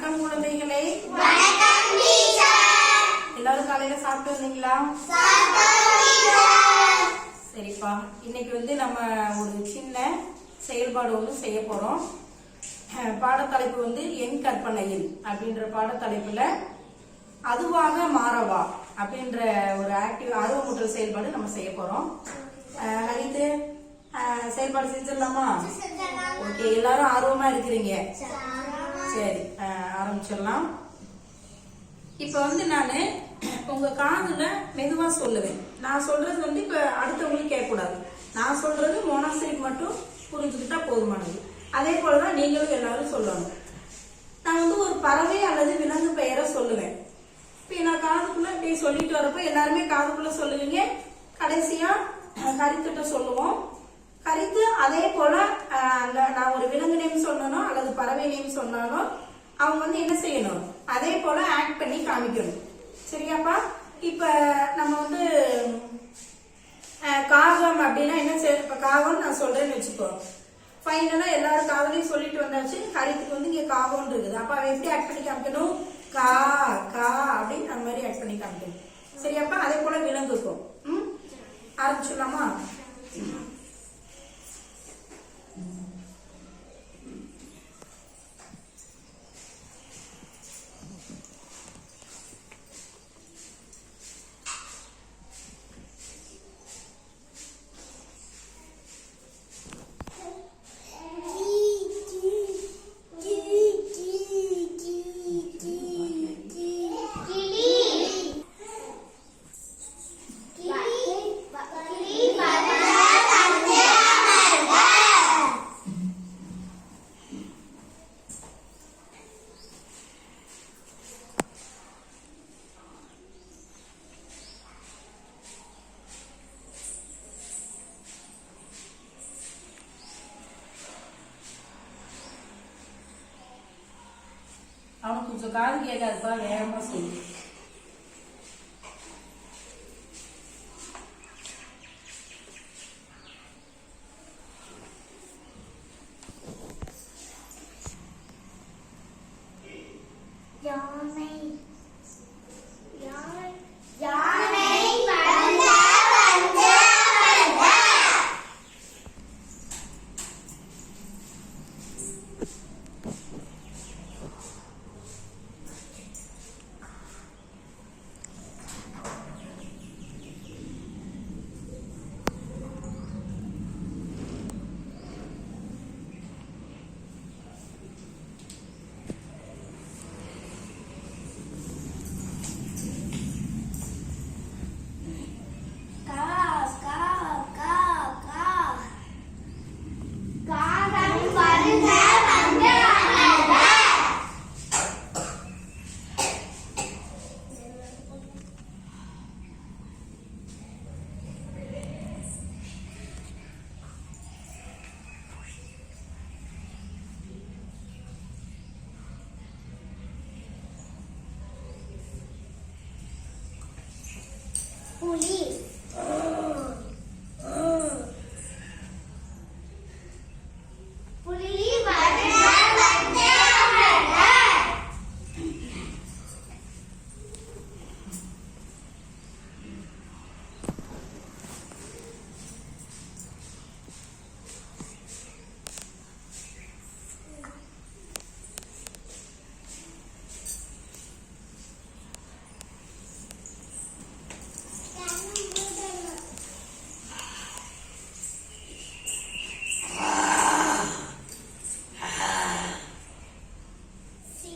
வணக்கம் குழந்தைகளே. எல்லாரும் காலையில சாப்பிட்டு வந்தீங்களா? சரிப்பா. இன்னைக்கு வந்து நம்ம ஒரு சின்ன செயல்பாடு ஒன்று செய்ய போறோம். பாடத்தலைப்பு வந்து என் கற்பனையில் அப்படின்ற பாடத்தலைப்புல அதுவாக மாறவா அப்படின்ற ஒரு ஆக்டிவ் ஆர்வமூட்டல் செயல்பாடு நம்ம செய்ய போறோம். ஹரித்து செயல்பாடு செஞ்சிடலாமா? ஓகே எல்லாரும் ஆர்வமா இருக்கிறீங்க. சரி ஆரம்பிச்சிடலாம். இப்ப வந்து நானு உங்க காதுல மெதுவா சொல்லுவேன். நான் சொல்றது வந்து இப்ப அடுத்தவங்களுக்கு கேட்கக்கூடாது. நான் சொல்றது மோனாசிரிக்கு மட்டும் புரிஞ்சுக்கிட்டா போதுமானது. அதே போலதான் நீங்களும் எல்லாரும் சொல்லணும். நான் வந்து ஒரு பறவை அல்லது விலங்கு பெயரை சொல்லுவேன். இப்ப நான் காதுக்குள்ள இப்படி சொல்லிட்டு வரப்ப எல்லாருமே காதுக்குள்ள சொல்லுவீங்க. கடைசியா கருத்துட்ட சொல்லுவோம். கரித்து அதே போல அந்த நான் ஒரு விலங்கு நேம் சொன்னனோ அல்லது பறவை நேம் சொன்னாலும் அவங்க வந்து என்ன செய்யணும்? அதே போல ஆக்ட் பண்ணி காமிக்கணும். சரியாப்பா? இப்ப நம்ம வந்து காகம் அப்படின்னா என்ன செய்ய இப்ப காகம்னு நான் சொல்றேன்னு வச்சுக்கோ. ஃபைனலா எல்லாரும் காதலையும் சொல்லிட்டு வந்தாச்சு. ஹரித்துக்கு வந்து இங்க காகம்னு இருக்குது. அப்ப அவன் எப்படி ஆக்ட் பண்ணி காமிக்கணும்? கா கா அப்படின்னு அந்த மாதிரி ஆக்ட் பண்ணி காமிக்கணும். சரியாப்பா? அதே போல விலங்குக்கும். ம்? ஆரம்பிச்சிடலாமா? हम कुछ काम किया जाता है मसूल புலி புலி வருக வந்த வந்த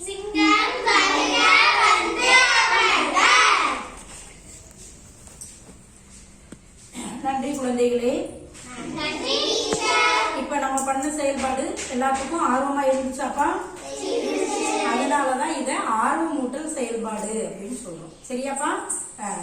சிங்கம் வருக வந்த வந்த நன்றி குழந்தைகளே நன்றி டீச்சர் இப்ப நம்ம பண்ண செயல்பாடு எல்லாத்துக்கும் ஆர்வமா இருந்துச்சாப்பா அதனாலதான் இத ஆர்வமூட்டல் செயல்பாடு அப்படின்னு சொல்றோம். சரியாப்பா? அஹ்,